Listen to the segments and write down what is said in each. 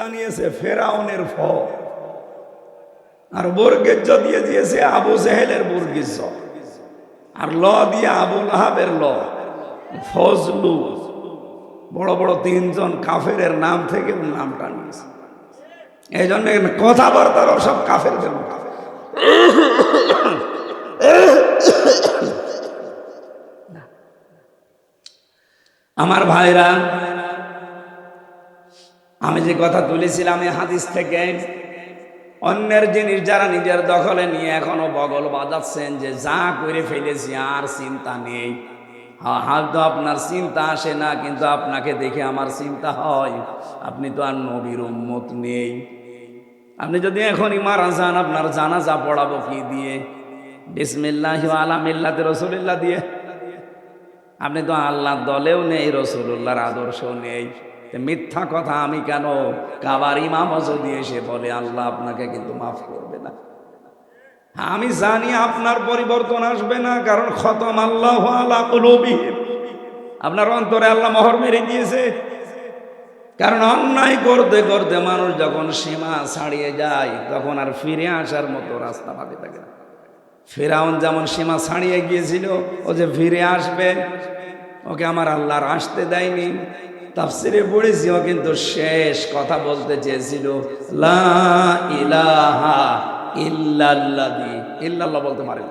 জানিয়েছে, ফেরাউনের ফ আর বর্গেজ দিয়ে দিয়েছে, আবু জেহেলের বর্গেজ আর ল দিয়ে আবু লাহাবের ল। ফজলু। বড় বড় তিনজন কাফেরের নাম থেকে নামটা নিয়েছে। এই জন্য কথাবার্তার সব কাফের জন্য। আমার ভাইরা আমি যে কথা তুলেছিলাম এই হাদিস থেকে, অন্যের জিনিস যারা নিজের দখলে নিয়ে এখনও বগল বাজাচ্ছেন যে যা করে ফেলেছি আর চিন্তা নেই। হ্যাঁ হয়তো আপনার চিন্তা আসে না, কিন্তু আপনাকে দেখে আমার চিন্তা হয়। আপনি তো আর নবীর উম্মত নেই। আপনি যদি এখনই মারা যান, আপনার জানাজা পড়াবো কি দিয়ে? বিসমিল্লাহ আলামিল্লাতে রসুলিল্লাহ দিয়ে। আপনি তো আল্লাহর দলেও নেই রসুল্লাহর আদর্শ নেই। মিথ্যা কথা আমি কেন? কাবার ইমাম যদি এসে বলে, আল্লাহ আপনাকে কিন্তু মাফ করবে না। আমি জানি আপনার পরিবর্তন আসবে না, কারণ খতম আল্লাহ। আপনার অন্তরে আল্লাহ মহর মেরে দিয়েছে। কারণ অন্যায় করতে করতে মানুষ যখন সীমা ছাড়িয়ে যায়, তখন আর ফিরে আসার মতো রাস্তা বাকি থাকে না। ফেরাউন যেমন সীমা ছাড়িয়ে গিয়েছিল, ও যে ফিরে আসবে, ওকে আমার আল্লাহর আসতে দেয়নি। তাফসিরে পড়েছি, ও কিন্তু শেষ কথা বলতে চেয়েছিল ইল্লাল্লাহি বলতে পারে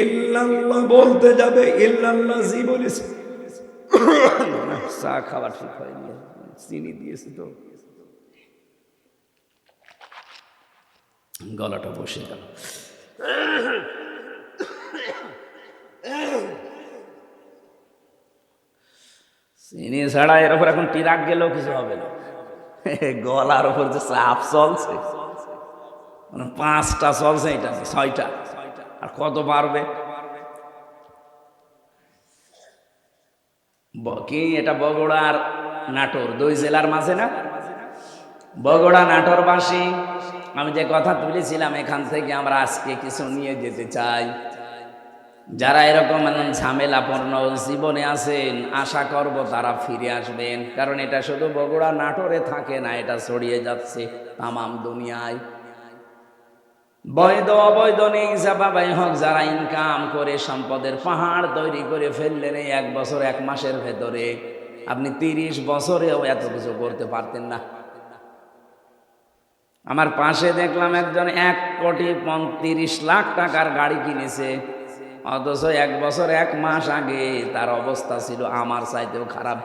ইল্লাল্লাহ বলতে যাবে ইল্লাল্লাহ বলেছে। চা ঠিক হয়নি, চিনি দিয়েছি তো। গলাটা বসে গেল। চিনি ছাড়া এর উপর এখন টিরাক গেলেও কিছু হবে না। গলার উপর যে চাপ চলছে। মানে পাঁচটা চলছে, এটা ছয়টা। আর কত পারবে কি এটা বগুড়ার নাটোর? দুই জেলার মাঝে না? বগুড়া নাটোরবাসী, আমি যে কথা তুলেছিলাম এখান থেকে আমরা আজকে কিছু নিয়ে যেতে চাই। যারা এরকম ঝামেলাপূর্ণ জীবনে আছেন, আশা করব তারা ফিরে আসবেন। কারণ এটা শুধু বগুড়া নাটোরে থাকে না, এটা ছড়িয়ে যাচ্ছে তামাম দুনিয়ায়। বৈধ, অবৈধ নেই বাবাই হোক, যারা ইনকাম করে সম্পদের পাহাড় তৈরি করে ফেললেন এই এক বছর, এক মাসের ভেতরে, আপনি তিরিশ বছরেও এত কিছু করতে পারতেন না। আমার পাশে দেখলাম একজন এক কোটি পঁয়ত্রিশ লাখ টাকার গাড়ি কিনেছে। অথচ এক বছর, এক মাস আগে তার অবস্থা ছিল আমার চাইতেও খারাপ।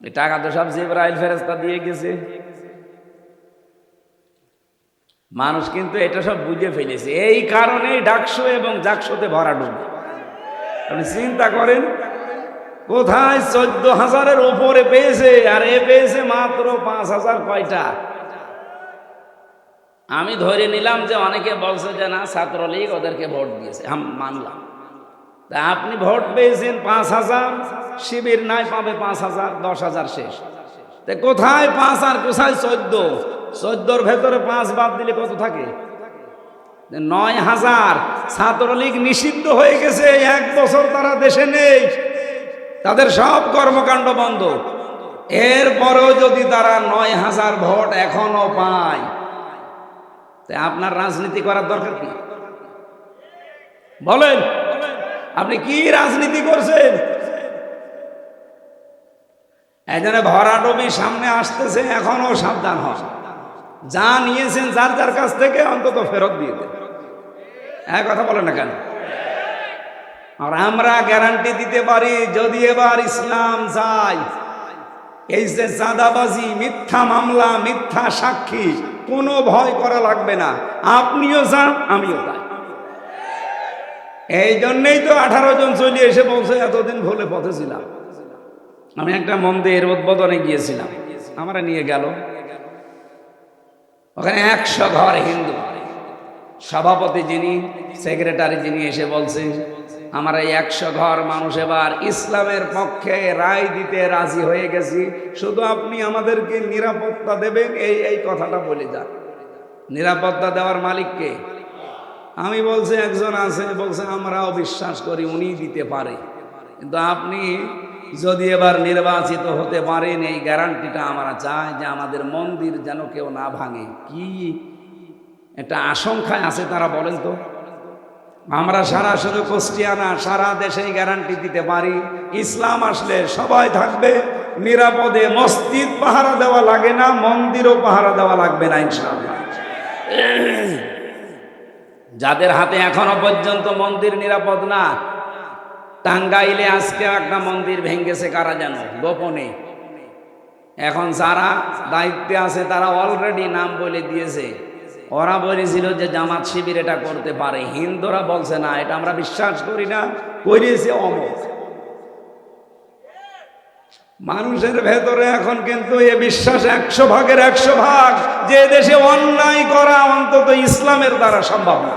টাকা তো সব জিব্রাইল ফেরেস্তা দিয়ে গেছে। মানুষ কিন্তু এটা সব বুঝে ফেলেছে। এই কারণেই ডাকসো এবং জাকসোতে ভরা ডুবে। আপনি চিন্তা করেন, কোথায় চোদ্দ হাজারের উপরে পেয়েছে, আর এ পেয়েছে মাত্র পাঁচ হাজার কয়টা? আমি ধরে নিলাম যে অনেকে বলছে যে না, ছাত্রলীগ ওদেরকে ভোট দিয়েছে। মানলাম। তা আপনি ভোট পেয়েছেন পাঁচ হাজার, শিবির নাই পাবে পাঁচ হাজার, দশ হাজার শেষ। তা কোথায় পাঁচ আর কোথায় চোদ্দ? চোদ্দোর ভেতরে পাঁচ বাদ দিলে কত থাকে? নয় হাজার। ছাত্রলীগ নিষিদ্ধ হয়ে গেছে, এক বছর তারা দেশে নেই। তাদের সব কর্মকাণ্ড বন্ধ। এরপরেও যদি তারা নয় হাজার ভোট এখনও পায় তাই আপনার রাজনীতি করার দরকার কি? বলেন। আপনি কি রাজনীতি করছেন? একজনে ভরাডবি সামনে আসতেছে, এখনও সাবধান হন। যা নিয়েছেন যার যার কাছ থেকে অন্তত ফেরত দিয়ে দেন। হ্যাঁ কথা বলেন না কেন? আর আমরা গ্যারান্টি দিতে পারি, যদি এবার ইসলাম যায়। এই যে চাঁদাবাজি, মিথ্যা মামলা, মিথ্যা সাক্ষী কোনো ভয় করা লাগবে না। আপনিও যান, আমিও যাই। এই জন্যেই তো আঠারো জন চলে এসে বলছে, এতদিন ভুলে পথে ছিলাম। আমি একটা মন্দির উদ্বোধনে গিয়েছিলাম। আমরা নিয়ে গেল। ওখানে একশো ঘর হিন্দু। সভাপতি যিনি, সেক্রেটারি যিনি এসে বলছে আমার এই একশো ঘর মানুষ এবার ইসলামের পক্ষে রায় দিতে রাজি হয়ে গেছি। শুধু আপনি আমাদেরকে নিরাপত্তা দেবেন, এই এই কথাটা বলে যান। নিরাপত্তা দেওয়ার মালিককে আমি বলছি, একজন আছে, বলছে, আমরাও বিশ্বাস করি উনি দিতে পারে। কিন্তু আপনি যদি এবার নির্বাচিত হতে পারেন, এই গ্যারান্টিটা আমরা চাই যে আমাদের মন্দির যেন কেউ না ভাঙে। কি? একটা আশঙ্কায় আছে তারা বলেন তো? আমরা সারা শুধু কুষ্টিয়ানা, সারা দেশে গ্যারান্টি দিতে পারি। ইসলাম আসলে সবাই থাকবে, নিরাপদে মসজিদ পাহারা দেওয়া লাগে না, মন্দিরও পাহারা দেওয়া লাগবে না, ইনশাআল্লাহ। যাদের হাতে এখনও পর্যন্ত মন্দির নিরাপদ না, টাঙ্গাইলে আজকে একটা মন্দির ভেঙ্গেছে কারা যেন গোপনে। এখন যারা দায়িত্বে আছে, তারা অলরেডি নাম বলে দিয়েছে। ওরা বলেছিল যে জামাত শিবির এটা করতে পারে। হিন্দুরা বলছে, না, এটা আমরা বিশ্বাস করি না। করিয়েছে অমক মানুষের ভেতরে এখন কিন্তু এ বিশ্বাস একশো ভাগের একশো ভাগ। যে দেশে অন্যায় করা অন্তত ইসলামের দ্বারা সম্ভব না।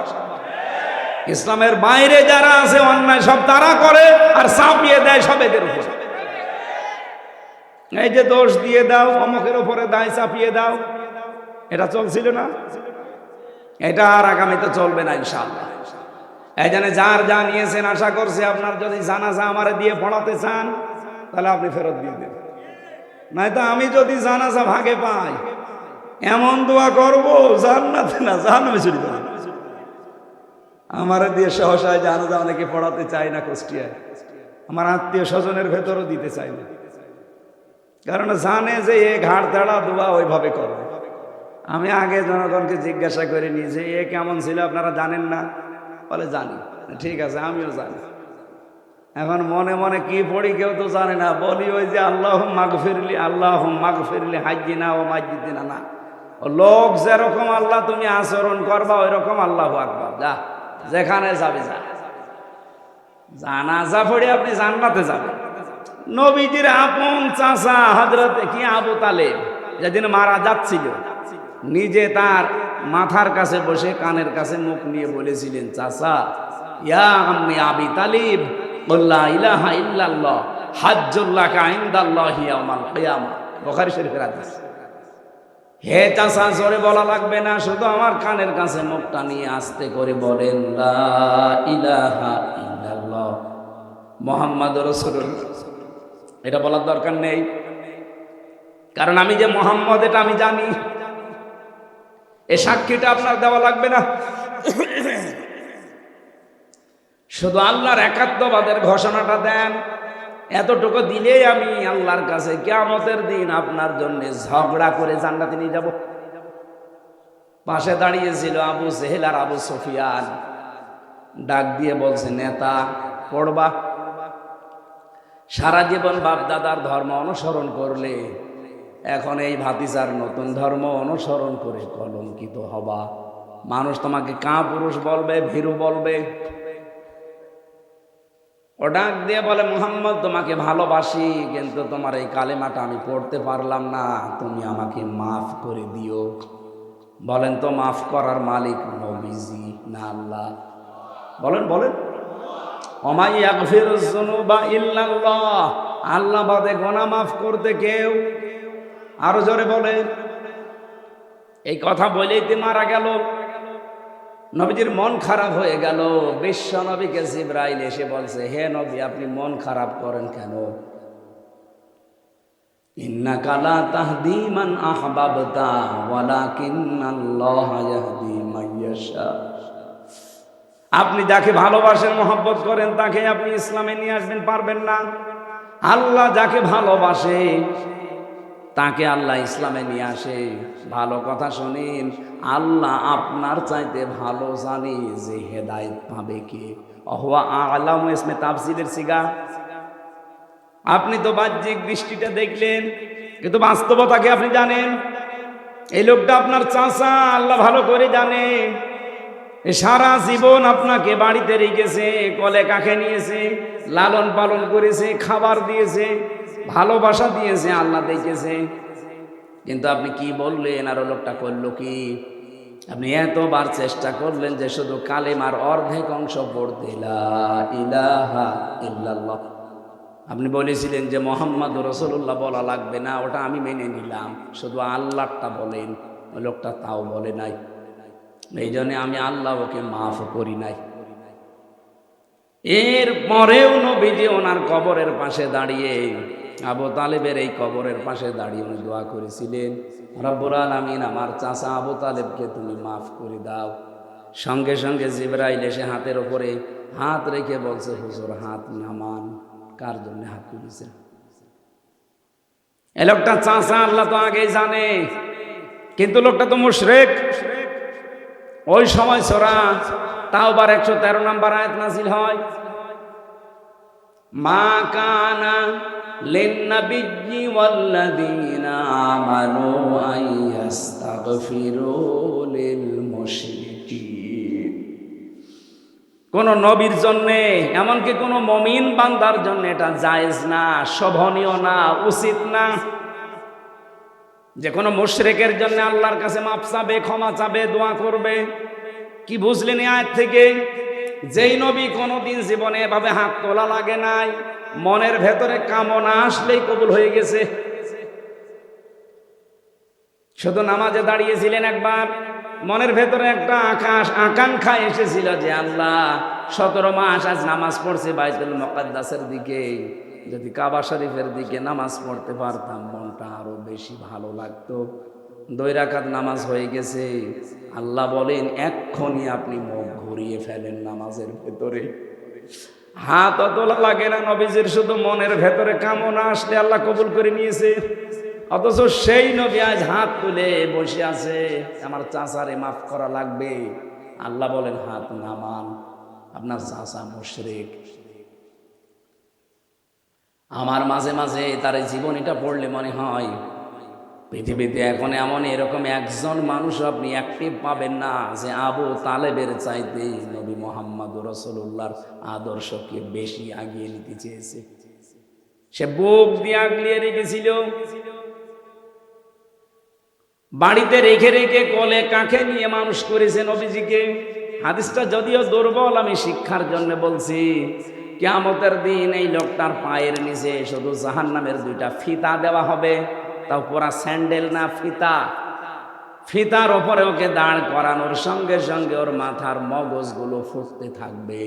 ইসলামের বাইরে যারা আছে, অন্যায় সব তারা করে আর চাপিয়ে দেয় সব এদের উপর। এই যে দোষ দিয়ে দাও, অমকের উপরে দায় চাপিয়ে দাও। এটা চলছিল না? এটা আর আগামীতে চলবে না, ইনশাআল্লাহ। এই জন্য যার যা নিয়েছেন আশা করছে আপনার যদি জানাজা আমার দিয়ে পড়াতে চান, তাহলে আপনি ফেরত দিয়ে দেন নয়তো আমি যদি জানাজা ভাগে পাই, এমন দোয়া করব, জান্নাতে না জাহান্নামে আমার দিয়ে সহসায় জানাজা অনেকে পড়াতে চায় না কুষ্টিয়ায়। আমার আত্মীয় স্বজনের ভেতরও দিতে চাই না। কারণ জানে যে এ ঘাড় তেড়া দোয়া ওইভাবে করবে। আমি আগে জনগণকে জিজ্ঞাসা করে নিই যে এ কেমন ছিল, আপনারা জানেন না? বলে, জানি। ঠিক আছে, আমিও জানি। এখন মনে মনে কি পড়ি কেউ তো জানে না। বলি, ওই যে আল্লাহ মাগ ফিরলি আল্লাহ মাগ ফিরলি হাজি না। ও মাজিদি না না লোক যেরকম আল্লাহ, তুমি আচরণ করবা ওই রকম আল্লাহ আকবার। যা, যেখানে যাবে যা। জানাজা পড়ে আপনি জান্নাতে যাবেন। নবীজির আপন চাচা হজরত কি আবু তালেব, যেদিন মারা যাচ্ছিল নিজে তার মাথার কাছে বসে কানের কাছে মুখ নিয়ে বলেছিলেন, চাচা, ইয়া আম্মি আবি তালিব বললা ইলাহা হে বলা লাগবে না, শুধু আমার কানের কাছে আস্তে করে বলেন, লা ইলাহা মোহাম্মদ এটা বলার দরকার নেই। কারণ আমি যে মোহাম্মদ, এটা আমি জানি। এ সাক্ষীটা আপনার দেওয়া লাগবে না। শুধু আল্লাহর একাত্মবাদের ঘোষণাটা দেন। এতটুকু দিলেই আমি আল্লাহর কাছে কেয়ামতের দিন আপনার জন্য ঝগড়া করে জান্নাতে নিয়ে যাব। পাশে দাঁড়িয়েছিল আবু সেহেল আর আবু সফিয়ান। ডাক দিয়ে বলছে, নেতা, পড়বা। সারা জীবন বাপ দাদার ধর্ম অনুসরণ করলে এখন এই ভাতিজার নতুন ধর্ম অনুসরণ করে কলঙ্কিত হবা। মানুষ তোমাকে কা পুরুষ বলবে, ভীরু বলবে। ও ডাক দিয়ে বলে, মোহাম্মদ, তোমাকে ভালোবাসি, কিন্তু তোমার এই কালেমাটা আমি পড়তে পারলাম না। তুমি আমাকে মাফ করে দিও। বলেন, তো মাফ করার মালিক নবীজি না আল্লাহ? বলেন বলেন। অমাই ইল্লাল্লাহ। আল্লাহ বাদে গোনা মাফ করতে কেউ আরও জোরে বলে এই কথা বলেই তে মারা গেল। নবীজির মন খারাপ হয়ে গেল। বিশ্ব নবীকে জিব্রাইল এসে বলছে, হে নবী, আপনি মন খারাপ করেন কেন? ইন্না কালা তাহদিমান আহবাবতা, ওয়ালাকিন্নাল্লাহ ইয়াহদি মাইয়াশা আপনি যাকে ভালোবাসেন, মহব্বত করেন, তাকে আপনি ইসলামে নিয়ে আসবেন, পারবেন না। আল্লাহ যাকে ভালোবাসে তাকে আল্লাহ ইসলামে নিয়ে আসে। ভালো কথা শুনিন, আল্লাহ আপনার চাইতে ভালো জানে যে হেদায়ত পাবে কে। অহওয়া আলাম ইসমে তাফসিলের সিগা। আপনি তো বাহ্যিক দৃষ্টিটা দেখলেন, কিন্তু বাস্তবতাকে আপনি জানেন? এই লোকটা আপনার চাচা, আল্লাহ ভালো করে জানে। সারা জীবন আপনাকে বাড়িতে রেখেছে, কলে কাকে নিয়েছে, লালন পালন করেছে, খাবার দিয়েছে। ভালোবাসা দিয়েছে, আল্লাহ দেখেছে। কিন্তু আপনি কি বললেন? আর লোকটা করল কি? আপনি এতবার চেষ্টা করলেন যে শুধু কালেমার অর্ধেক অংশ পড়তে। আপনি বলেছিলেন যে মোহাম্মদ রসুল্লাহ বলা লাগবে না, ওটা আমি মেনে নিলাম। শুধু আল্লাহটা বলেন, ওই লোকটা তাও বলে নাই। এই জন্যে আমি আল্লাহ ওকে মাফ করি নাই। এর পরেও নবীজি ওনার কবরের পাশে দাঁড়িয়ে আবু তালেবের এই কবরের পাশে দাঁড়িয়ে উনি দোয়া করেছিলেন, রব্বুল আলামিন, আমার চাচা আবু তালেবকে তুমি মাফ করে দাও। সঙ্গে সঙ্গে জিব্রাইল এসে হাতের ওপরে হাত রেখে বলছে, হুজুর, হাত নামান। কার জন্য হাত তুলেছে এ লোকটা চাচা আল্লাহ তো আগেই জানে, কিন্তু লোকটা তো মুশরেক। ওই সময় সোরা তাও বার একশো তেরো নম্বর আয়াত নাজিল হয়, মা কানা লিন্নাবিয়্যি ওয়াল্লাযীনা আমানু আইয়াস্তাগফিরু লিল মুশরিকিন কোন নবীর জন্য, এমনকি কোন মমিন বান্দার জন্য এটা জায়েজ না, শোভনীয় না, উচিত না। যে কোনো মুশরেকের জন্য আল্লাহর কাছে মাপ চাবে, ক্ষমা চাবে, দোয়া করবে। কি বুঝলেন আয়াত থেকে? যেই নবী কোনোদিন জীবনে এভাবে হাত তোলা লাগে নাই। মনের ভেতরে কামনা আসলেই কবুল হয়ে গেছে। শুধু নামাজে দাঁড়িয়েছিলেন একবার, মনের ভেতরে একটা আকাশ আকাঙ্ক্ষা এসেছিল যে আল্লাহ, সতেরো মাস আজ নামাজ পড়ছে বাইতুল মকাদ্দাসের দিকে। যদি কাবা শরীফের দিকে নামাজ পড়তে পারতাম, মনটা আরও বেশি ভালো লাগতো। দুই রাকাত নামাজ হয়ে গেছে। আল্লাহ বলেন, এক্ষুনি আপনি মুখ ঘুরিয়ে ফেলেন নামাজের ভেতরে। হাত অতলা লাগে না নবীজির, শুধু মনের ভেতরে কামনা আসলে আল্লাহ কবুল করে নিয়েছে। অথচ সেই নবী আজ হাত তুলে বসে আছে। আমার চাচারে মাফ করা লাগবে। আল্লাহ বলেন, হাত নামান। আপনার চাচা মুশরিক। আমার মাঝে মাঝে তার এই জীবনীটা পড়লে মনে হয়, পৃথিবীতে এখন এমন এরকম একজন মানুষ আপনি অ্যাক্টিভ পাবেন না যে আবু তালেবের চাইতে নবী মোহাম্মদ রসুল্লাহর আদর্শকে বেশি আগিয়ে নিতে চেয়েছে। সে বুক দিয়ে আগলিয়ে রেখেছিল। বাড়িতে রেখে রেখে কলে কাকে নিয়ে মানুষ করেছে নবীজিকে। হাদিসটা যদিও দুর্বল, আমি শিক্ষার জন্য বলছি, কেয়ামতের দিন এই লোকটার পায়ের নিচে শুধু জাহান নামের দুইটা ফিতা দেওয়া হবে, তাও পুরা স্যান্ডেল না ফিতা। ফিতার ওপরে ওকে দাঁড় করানোর সঙ্গে সঙ্গে ওর মাথার মগজগুলো ফুটতে থাকবে।